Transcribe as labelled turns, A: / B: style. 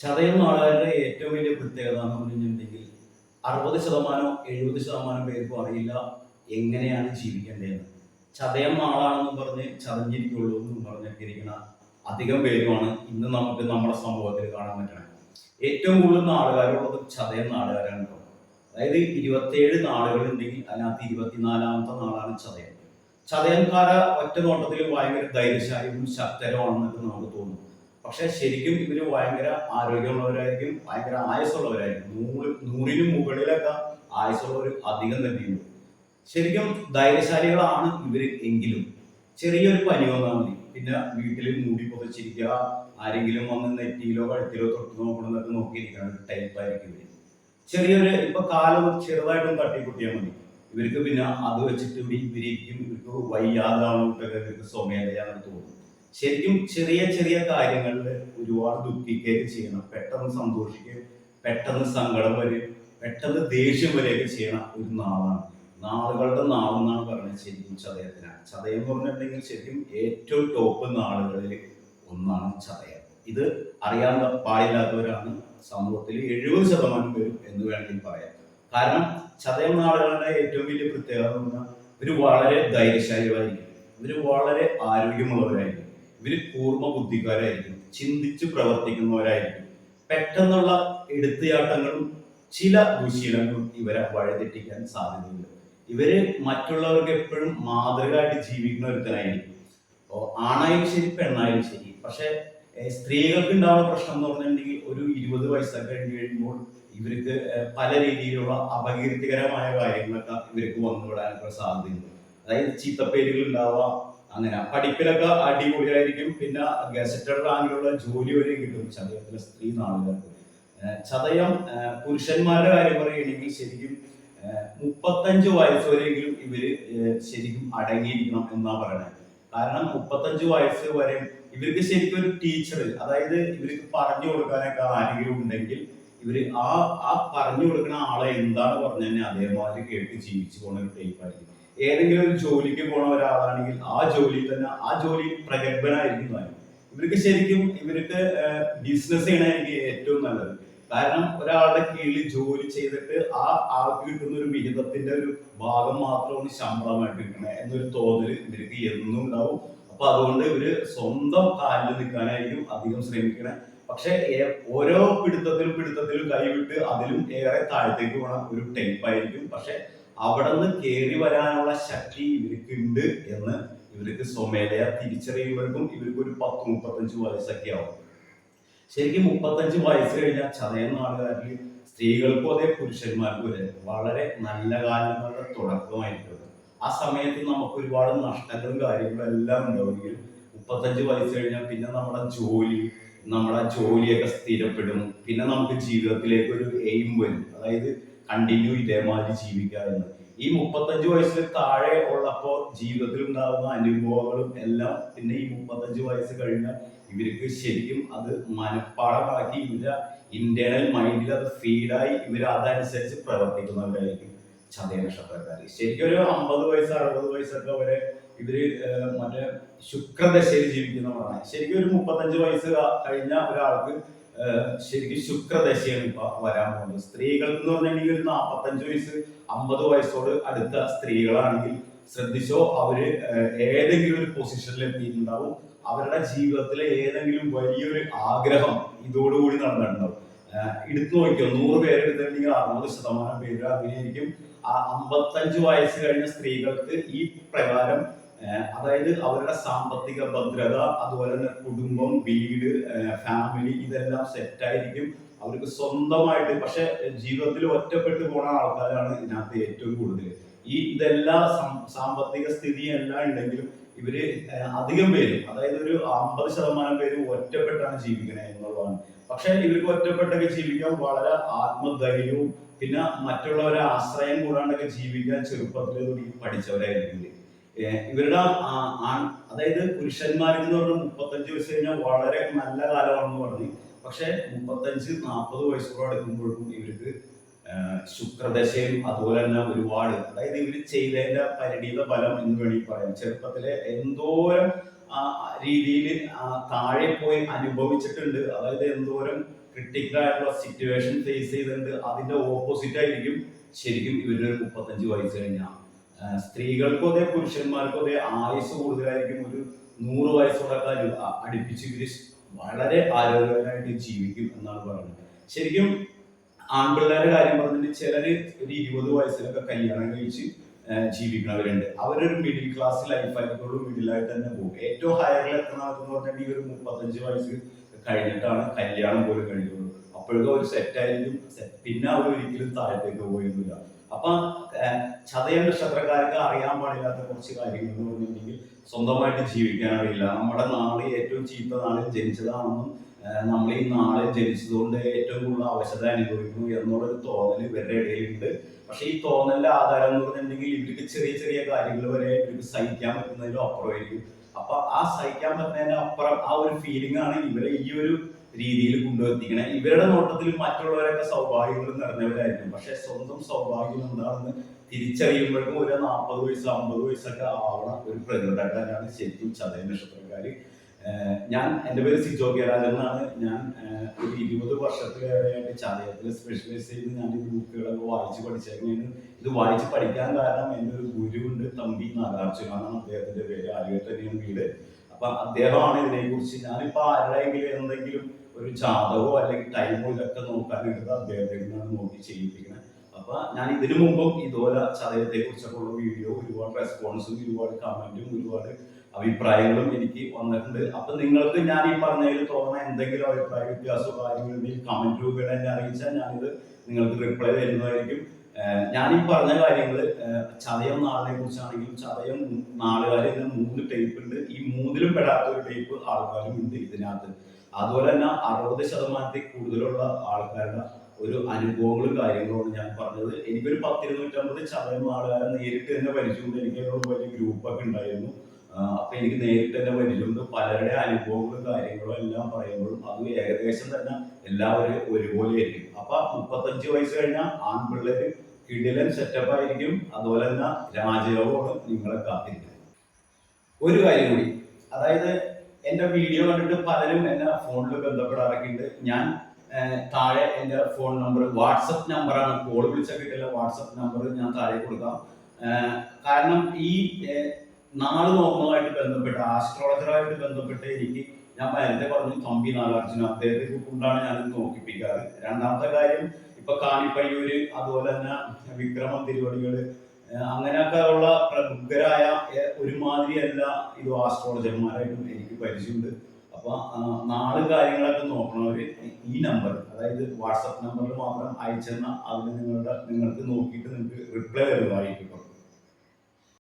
A: ചതയം ആളുകളുടെ ഏറ്റവും വലിയ പ്രത്യേകത എന്ന് പറഞ്ഞിട്ടുണ്ടെങ്കിൽ അറുപത് ശതമാനം എഴുപത് ശതമാനം പേർക്കും അറിയില്ല എങ്ങനെയാണ് ജീവിക്കേണ്ടതെന്ന് ചതയം ആളാണെന്നും പറഞ്ഞ് ചതഞ്ഞിരിക്കുള്ളൂ എന്നും പറഞ്ഞൊക്കെ ഇരിക്കണ അധികം പേരുമാണ് ഇന്ന് നമുക്ക് നമ്മുടെ സമൂഹത്തിൽ കാണാൻ പറ്റുന്നത് ഏറ്റവും കൂടുതൽ നാളുകാരുള്ളത് ചതയം നാളുകാരാണ് കേട്ടോ. അതായത് ഇരുപത്തേഴ് നാളുകളുണ്ടെങ്കിൽ അതിനകത്ത് ഇരുപത്തിനാലാമത്തെ നാളാണ് ചതയം ചതയൻകാര ഒറ്റ നോട്ടത്തിൽ ഭയങ്കര ധൈര്യശാലിയും ശക്തരുമാണെന്നൊക്കെ നമുക്ക് തോന്നും. പക്ഷെ ശരിക്കും ഇവർ ഭയങ്കര ആരോഗ്യമുള്ളവരായിരിക്കും ഭയങ്കര ആയുസുള്ളവരായിരിക്കും നൂറ് നൂറിന് മുകളിലൊക്കെ ആയുസുള്ളവർ അധികം തന്നെയുണ്ട് ശരിക്കും ധൈര്യശാലികളാണ് ഇവർ എങ്കിലും. ചെറിയൊരു പനി വന്നാൽ മതി. പിന്നെ വീട്ടിൽ മൂടി പുതച്ചിരിക്കുക ആരെങ്കിലും വന്ന് നെറ്റിയിലോ കഴുത്തിലോ തൊട്ട് നോക്കണമെന്നൊക്കെ നോക്കിയിരിക്കണം ഒരു ടൈപ്പായിരിക്കും ഇവർ. ചെറിയൊരു ഇപ്പൊ കാലം ചെറുതായിട്ടൊന്ന് തട്ടിക്കുട്ടിയാൽ മതി. ഇവർക്ക് പിന്നെ അത് വെച്ചിട്ട് ഇവിടെ ഇവരിക്കും ഇവർക്ക് വയ്യാതാണോ ഇവർക്ക് സ്വമേധയാണെന്ന് തോന്നും. ശരിക്കും ചെറിയ ചെറിയ കാര്യങ്ങളിൽ ഒരുപാട് ദുഃഖിക്കുകയൊക്കെ ചെയ്യണം. പെട്ടെന്ന് സന്തോഷിക്കുക പെട്ടെന്ന് സങ്കടം വരും പെട്ടെന്ന് ദേഷ്യം വരെയൊക്കെ ചെയ്യണ ഒരു നാളാണ്. നാളുകളുടെ നാളെന്നാണ് പറയുന്നത് ശരിക്കും ചതയത്തിനാണ് ചതയം എന്ന് പറഞ്ഞിട്ടുണ്ടെങ്കിൽ ശരിക്കും ഏറ്റവും ടോപ്പ് നാളുകളിൽ ഒന്നാണ് ചതയം. ഇത് അറിയാൻ പാടില്ലാത്തവരാണ്. സമൂഹത്തിൽ എഴുപത് ശതമാനം പേരും എന്ന് വേണമെങ്കിൽ പറയാം. കാരണം ചതയം നാളുകളുടെ ഏറ്റവും വലിയ പ്രത്യേകത എന്ന് പറഞ്ഞാൽ ഇവർ വളരെ ധൈര്യശാലികളായിരിക്കും. ഇവർ വളരെ ആരോഗ്യമുള്ളവരായിരിക്കും. ഇവർ കൂർമ്മ ബുദ്ധിക്കാരായിരിക്കും. ചിന്തിച്ച് പ്രവർത്തിക്കുന്നവരായിരിക്കും. പെട്ടെന്നുള്ള എടുത്തുചാട്ടങ്ങളും ചില ദുശീലങ്ങളും ഇവരെ വഴിതെറ്റിക്കാൻ സാധ്യതയുണ്ട്. ഇവർ മറ്റുള്ളവർക്ക് എപ്പോഴും മാതൃകയായിട്ട് ജീവിക്കുന്ന ഒരുത്തനായിരിക്കും. അപ്പോൾ ആണായാലും ശരി പെണ്ണായാലും ശരി. പക്ഷെ സ്ത്രീകൾക്ക് ഉണ്ടാവുന്ന പ്രശ്നം എന്ന് പറഞ്ഞിട്ടുണ്ടെങ്കിൽ ഒരു ഇരുപത് വയസ്സൊക്കെ കഴിഞ്ഞ് കഴിയുമ്പോൾ ഇവർക്ക് പല രീതിയിലുള്ള അപകീർത്തികരമായ കാര്യങ്ങളൊക്കെ ഇവർക്ക് വന്നുവിടാനൊക്കെ സാധ്യതയുണ്ട്. അതായത് ചീത്തപ്പേരുകൾ ഉണ്ടാവാം അങ്ങനെ പഠിപ്പിലൊക്കെ അടിപൊളിയായിരിക്കും. പിന്നെ ഗസറ്റഡ് റാങ്കിലുള്ള ജോലി വരെ കിട്ടും ചതയത്തിലെ സ്ത്രീ നാളുകൾക്ക്. ചതയം പുരുഷന്മാരുടെ കാര്യം പറയുകയാണെങ്കിൽ ശരിക്കും മുപ്പത്തഞ്ച് വയസ്സ് വരെയെങ്കിലും ഇവർ ശരിക്കും അടങ്ങിയിരിക്കണം എന്നാ പറയണത് കാരണം മുപ്പത്തഞ്ച് വയസ്സ് വരെ ഇവർക്ക് ശരിക്കും ഒരു ടീച്ചർ അതായത് ഇവർക്ക് പറഞ്ഞു കൊടുക്കാനൊക്കെ ആരെങ്കിലും ഉണ്ടെങ്കിൽ ഇവർ ആ ആ പറഞ്ഞു കൊടുക്കുന്ന ആളെ എന്താണ് പറഞ്ഞു തന്നെ അതേമാതിരി കേട്ട് ജീവിച്ചു പോകുന്ന ഒരു ടൈപ്പായിരിക്കും ഏതെങ്കിലും ഒരു ജോലിക്ക് പോണ ഒരാളാണെങ്കിൽ ആ ജോലിയിൽ തന്നെ ആ ജോലി പ്രഗത്ഭനായിരിക്കുന്നതാണ് ഇവർക്ക് ശരിക്കും ഇവർക്ക് ബിസിനസ് ചെയ്യണമായിരിക്കും ഏറ്റവും നല്ലത്. കാരണം ഒരാളുടെ കീഴിൽ ജോലി ചെയ്തിട്ട് ആ ആൾക്ക് കിട്ടുന്ന ഒരു വിഹിതത്തിന്റെ ഒരു ഭാഗം മാത്രമാണ് ശമ്പളമായിട്ട് കിട്ടണേ എന്നൊരു തോന്നൽ ഇവർക്ക് എന്നും ഉണ്ടാവും. അപ്പൊ അതുകൊണ്ട് ഇവർ സ്വന്തം കാലിൽ നിൽക്കാനായിരിക്കും അധികം ശ്രമിക്കണേ. പക്ഷെ ഓരോ പിടുത്തത്തിലും പിടുത്തത്തിലും കൈവിട്ട് അതിലും ഏറെ താഴത്തേക്ക് പോണ ഒരു ടൈപ്പായിരിക്കും പക്ഷെ അവിടെ നിന്ന് കയറി വരാനുള്ള ശക്തി ഇവർക്ക് ഉണ്ട് എന്ന് ഇവർക്ക് സ്വമേധയ തിരിച്ചറിയുമ്പോഴേക്കും ഇവർക്ക് ഒരു പത്ത് മുപ്പത്തഞ്ച് വയസ്സൊക്കെ ആവും. ശരിക്കും മുപ്പത്തഞ്ച് വയസ്സ് കഴിഞ്ഞാൽ ചതയം നാടുകാരിൽ സ്ത്രീകൾക്കും അതെ പുരുഷന്മാർക്കും അതെ വളരെ നല്ല കാലങ്ങളുടെ തുടക്കമായിട്ടുണ്ട് ആ സമയത്ത് നമുക്ക് ഒരുപാട് നഷ്ടങ്ങളും കാര്യങ്ങളും എല്ലാം ഉണ്ടാവുമെങ്കിലും മുപ്പത്തഞ്ച് വയസ്സ് കഴിഞ്ഞാൽ പിന്നെ നമ്മുടെ ജോലി നമ്മുടെ ജോലിയൊക്കെ സ്ഥിരപ്പെടും. പിന്നെ നമുക്ക് ജീവിതത്തിലേക്ക് ഒരു എയിം വരും. അതായത് കണ്ടിന്യൂ ഇതേമാതിരി ജീവിക്കുക എന്ന് ഈ മുപ്പത്തഞ്ച് വയസ്സിൽ താഴെ ഉള്ളപ്പോൾ ജീവിതത്തിൽ ഉണ്ടാകുന്ന അനുഭവങ്ങളും എല്ലാം പിന്നെ ഈ മുപ്പത്തഞ്ച് വയസ്സ് കഴിഞ്ഞാൽ ഇവർക്ക് ശരിക്കും അത് മനഃപ്പാടമാക്കി ഇവരുടെ ഇന്റേണൽ മൈൻഡിൽ അത് ഫീഡായി ഇവർ അതനുസരിച്ച് പ്രവർത്തിക്കുന്നവരായിരിക്കും ചതയ നക്ഷത്രക്കാർ ശരിക്കും ഒരു അമ്പത് വയസ്സ് അറുപത് വയസ്സൊക്കെ വരെ ഇവർ മറ്റേ ശുക്രദശയിൽ ജീവിക്കുന്നവരാണ്. ശരിക്കും ഒരു മുപ്പത്തഞ്ച് വയസ്സ് കഴിഞ്ഞ ഒരാൾക്ക് ശരിക്കും ശുക്രദശയാണ് ഇപ്പൊ വരാൻ പോകുന്നത് സ്ത്രീകൾ എന്ന് പറഞ്ഞിട്ടുണ്ടെങ്കിൽ ഒരു നാൽപ്പത്തഞ്ച് വയസ്സ് അമ്പത് വയസ്സോട് അടുത്ത സ്ത്രീകളാണെങ്കിൽ ശ്രദ്ധിച്ചോ അവർ ഏതെങ്കിലും ഒരു പൊസിഷനിൽ എത്തിയിട്ടുണ്ടാവും. അവരുടെ ജീവിതത്തിലെ ഏതെങ്കിലും വലിയൊരു ആഗ്രഹം ഇതോടുകൂടി നടന്നിട്ടുണ്ടാവും. എടുത്തു നോക്കിയോ നൂറ് പേര് എടുത്തിട്ടുണ്ടെങ്കിൽ അറുപത് ശതമാനം പേര് അങ്ങനെയായിരിക്കും ആ അമ്പത്തഞ്ച് വയസ്സ് കഴിഞ്ഞ സ്ത്രീകൾക്ക് ഈ പ്രകാരം അതായത് അവരുടെ സാമ്പത്തിക ഭദ്രത അതുപോലെ തന്നെ കുടുംബം വീട് ഫാമിലി ഇതെല്ലാം സെറ്റ് ആയിരിക്കും. അവർക്ക് സ്വന്തമായിട്ട് പക്ഷെ ജീവിതത്തിൽ ഒറ്റപ്പെട്ടു പോണ ആൾക്കാരാണ് ഇതിനകത്ത് ഏറ്റവും കൂടുതൽ. ഈ ഇതെല്ലാ സാമ്പത്തിക സ്ഥിതി എല്ലാം ഉണ്ടെങ്കിലും ഇവർ അധികം പേര് അതായത് ഒരു അമ്പത് ശതമാനം പേര് ഒറ്റപ്പെട്ടാണ് ജീവിക്കുന്നത് എന്നുള്ളതാണ്. പക്ഷെ ഇവർക്ക് ഒറ്റപ്പെട്ടൊക്കെ ജീവിക്കാൻ വളരെ ആത്മധൈര്യവും പിന്നെ മറ്റുള്ളവരെ ആശ്രയം കൂടാണ്ടൊക്കെ ജീവിക്കാൻ ചെറുപ്പത്തിൽ തുടങ്ങി പഠിച്ചവരായിരിക്കും ഇവരുടെ അതായത് പുരുഷന്മാർക്ക് എന്ന് പറഞ്ഞാൽ മുപ്പത്തഞ്ച് വയസ്സ് കഴിഞ്ഞാൽ വളരെ നല്ല കാലമാണെന്ന് പറഞ്ഞു. പക്ഷെ മുപ്പത്തഞ്ച് നാൽപ്പത് വയസ്സോടെ അടുക്കുമ്പോഴേക്കും ഇവർക്ക് ശുക്രദശയും അതുപോലെ തന്നെ ഒരുപാട് അതായത് ഇവർ ചെയ്തതിന്റെ പരിണിത ഫലം എന്ന് വേണമെങ്കിൽ പറയാം. ചെറുപ്പത്തിലെ എന്തോരം രീതിയിൽ താഴെ പോയി അനുഭവിച്ചിട്ടുണ്ട് അതായത് എന്തോരം ക്രിട്ടിക്കൽ ആയിട്ടുള്ള സിറ്റുവേഷൻ ഫേസ് ചെയ്തിട്ടുണ്ട് അതിന്റെ ഓപ്പോസിറ്റ് ആയിരിക്കും ശരിക്കും ഇവരുടെ മുപ്പത്തഞ്ച് വയസ്സ് കഴിഞ്ഞാൽ സ്ത്രീകൾക്കും അതെ പുരുഷന്മാർക്കോ അതെ ആയുസ് കൂടുതലായിരിക്കും ഒരു നൂറ് വയസ്സോടൊക്കെ അടുപ്പിച്ച് ഇവർ വളരെ ആരോഗ്യകരമായിട്ട് ജീവിക്കും എന്നാണ് പറയുന്നത്. ശരിക്കും ആൺപിള്ളേരുടെ കാര്യം പറഞ്ഞിട്ട് ചിലര് ഒരു ഇരുപത് വയസ്സിലൊക്കെ കല്യാണം കഴിച്ച് ജീവിക്കുന്നവരുണ്ട്. അവരൊരു മിഡിൽ ക്ലാസ് ലൈഫായിട്ടുള്ള മിഡിലായിട്ട് തന്നെ പോകും. ഏറ്റവും ഹയറിൽ എത്തുന്നവരെന്ന് പറഞ്ഞിട്ടുണ്ടെങ്കിൽ ഒരു മുപ്പത്തഞ്ച് വയസ്സ് കഴിഞ്ഞിട്ടാണ് കല്യാണം പോലും കഴിഞ്ഞുള്ളൂ അപ്പോഴൊക്കെ ഒരു സെറ്റ് ആയിരിക്കും. set. പിന്നെ അവർ ഒരിക്കലും താഴത്തേക്ക് പോയൊന്നുമില്ല. അപ്പൊ ആ, ചതയ നക്ഷത്രക്കാർക്ക് അറിയാൻ പാടില്ലാത്ത കുറച്ച് കാര്യങ്ങൾ എന്ന് പറഞ്ഞിട്ടുണ്ടെങ്കിൽ സ്വന്തമായിട്ട് ജീവിക്കാൻ അറിയില്ല. നമ്മുടെ നാളെ ഏറ്റവും ചീത്ത നാളിൽ ജനിച്ചതാണെന്നും നമ്മൾ ഈ നാളെ ജനിച്ചതുകൊണ്ട് ഏറ്റവും കൂടുതൽ അവശത അനുഭവിക്കുന്നു എന്നുള്ളൊരു തോന്നൽ ഇവരുടെ ഇടയിലുണ്ട്. പക്ഷെ ഈ തോന്നലിന്റെ ആധാരം എന്ന് പറഞ്ഞിട്ടുണ്ടെങ്കിൽ ഇവർക്ക് ചെറിയ ചെറിയ കാര്യങ്ങൾ വരെ ഇവർക്ക് സഹിക്കാൻ പറ്റുന്നതിലും അപ്പുറമായിരിക്കും. അപ്പൊ ആ സഹിക്കാൻ പറ്റുന്നതിന് അപ്പുറം ആ ഒരു ഫീലിംഗ് ആണ് ഇവരെ ഈ ഒരു രീതിയിൽ കൊണ്ടുവത്തിക്കണേ ഇവരുടെ നോട്ടത്തിൽ മറ്റുള്ളവരൊക്കെ സൗഭാഗ്യങ്ങൾ നിറഞ്ഞവരായിരിക്കും. പക്ഷെ സ്വന്തം സൗഭാഗ്യം എന്താണെന്ന് തിരിച്ചറിയുമ്പോഴേക്കും ഒരു നാൽപ്പത് വയസ്സ് അമ്പത് വയസ്സൊക്കെ ആവണ ഒരു പ്രകൃതക്കാരാണ് ശരിക്കും ചതയ നക്ഷത്രക്കാര്. ഞാൻ എന്റെ പേര് സിജോ കെ രാജൻ എന്നാണ്. ഞാൻ ഒരു ഇരുപത് വർഷത്തിലേറെയായിട്ട് ചതയത്തിൽ സ്പെഷ്യലൈസ് ചെയ്ത് ഞാൻ ഈ ബുക്കുകളൊക്കെ വായിച്ച് പഠിച്ചേക്കുന്നതിന് ഇത് വായിച്ച് പഠിക്കാൻ കാരണം എന്റെ ഒരു ഗുരുവുണ്ട് തമ്പി നാഗാർജുന എന്നാണ് അദ്ദേഹത്തിന്റെ പേര് ആലുവ തന്നെയാണ് വീട്. അപ്പൊ അദ്ദേഹമാണ് ഇതിനെക്കുറിച്ച് ഞാനിപ്പോ ആരുടെയെങ്കിലും എന്തെങ്കിലും ഒരു ജാതകമോ അല്ലെങ്കിൽ ടൈമോ ഇതൊക്കെ നോക്കാനുള്ളത് അദ്ദേഹത്തിൽ നിന്നാണ് നോക്കി ചെയ്യിപ്പിക്കുന്നത്. അപ്പൊ ഞാൻ ഇതിനു മുമ്പും ഇതുപോലെ ചതയത്തെ കുറിച്ചൊക്കെ ഉള്ള വീഡിയോ ഒരുപാട് റെസ്പോൺസും ഒരുപാട് കമന്റും ഒരുപാട് അഭിപ്രായങ്ങളും എനിക്ക് വന്നിട്ടുണ്ട്. അപ്പൊ നിങ്ങൾക്ക് ഞാൻ ഈ പറഞ്ഞതിൽ തോന്നുന്ന എന്തെങ്കിലും അഭിപ്രായ വ്യത്യാസമോ കാര്യങ്ങളുണ്ടെങ്കിൽ കമന്റ് രൂപേണ എന്നെ അറിയിച്ചാൽ ഞാനിത് നിങ്ങൾക്ക് റിപ്ലൈ തരുന്നതായിരിക്കും. ഞാൻ ഈ പറഞ്ഞ കാര്യങ്ങൾ ചതയം നാളിനെ കുറിച്ചാണെങ്കിലും ചതയം നാളുകാർ ഇതിന് മൂന്ന് ടൈപ്പ് ഉണ്ട്. ഈ മൂന്നിലും പെടാത്ത ഒരു ടൈപ്പ് ആൾക്കാരും ഉണ്ട് ഇതിനകത്ത്. അതുപോലെ തന്നെ അറുപത് ശതമാനത്തിൽ കൂടുതലുള്ള ആൾക്കാരുടെ ഒരു അനുഭവങ്ങളും കാര്യങ്ങളുമാണ് ഞാൻ പറഞ്ഞത്. എനിക്കൊരു പത്തിരുന്നൂറ്റമ്പത് ചതയം ആളുകാരെ നേരിട്ട് തന്നെ പരിചയമുണ്ട്. എനിക്ക് അതിനോട് വലിയ ഗ്രൂപ്പൊക്കെ ഉണ്ടായിരുന്നു. അപ്പൊ എനിക്ക് നേരിട്ട് തന്നെ പരിചയമുണ്ട് പലരുടെ അനുഭവങ്ങളും കാര്യങ്ങളും എല്ലാം പറയുമ്പോഴും അത് ഏകദേശം തന്നെ എല്ലാവരും ഒരുപോലെ ആയിരിക്കും. അപ്പൊ മുപ്പത്തഞ്ച് വയസ്സ് കഴിഞ്ഞാൽ ആൺപിള്ളേര് കിടിലൻ സെറ്റപ്പ് ആയിരിക്കും. അതുപോലെ തന്നെ രാജയോഗമാണ് നിങ്ങളെ കാത്തിരിക്കുന്നത്. ഒരു കാര്യം കൂടി. അതായത് എന്റെ വീഡിയോ കണ്ടിട്ട് പലരും എന്നെ ഫോണിൽ ബന്ധപ്പെടാറൊക്കെ ഉണ്ട്. ഞാൻ താഴെ എന്റെ ഫോൺ നമ്പർ വാട്സപ്പ് നമ്പറാണ് കോൾ വിളിച്ചാൽ കിട്ടില്ല വാട്സപ്പ് നമ്പർ ഞാൻ താഴെ കൊടുക്കാം. കാരണം ഈ നാൾ നോക്കുന്നതുമായിട്ട് ബന്ധപ്പെട്ട് ആസ്ട്രോളജറായിട്ട് ബന്ധപ്പെട്ട് എനിക്ക് ഞാൻ നേരത്തെ പറഞ്ഞു തമ്പി നാഗാർജുന അദ്ദേഹത്തെ കൊണ്ടാണ് ഞാൻ നോക്കിപ്പിക്കാറ്. രണ്ടാമത്തെ കാര്യം ഇപ്പൊ കാണിപ്പയ്യൂര് അതുപോലെ തന്നെ വിക്രമം തിരുവടികൾ അങ്ങനെയൊക്കെ ഉള്ള പ്രമുഖരായ ഒരുമാതിരി എല്ലാ ഇത് ആസ്ട്രോളജർമാരായിട്ടും എനിക്ക് പരിചയമുണ്ട്. അപ്പൊ നാളും കാര്യങ്ങളൊക്കെ നോക്കണവര് ഈ നമ്പർ അതായത് വാട്സപ്പ് നമ്പറിൽ മാത്രം അയച്ചെന്ന അതിന് നിങ്ങളുടെ നിങ്ങൾക്ക് നോക്കിയിട്ട് നിങ്ങൾക്ക് റിപ്ലൈ വരുന്നതായിരിക്കും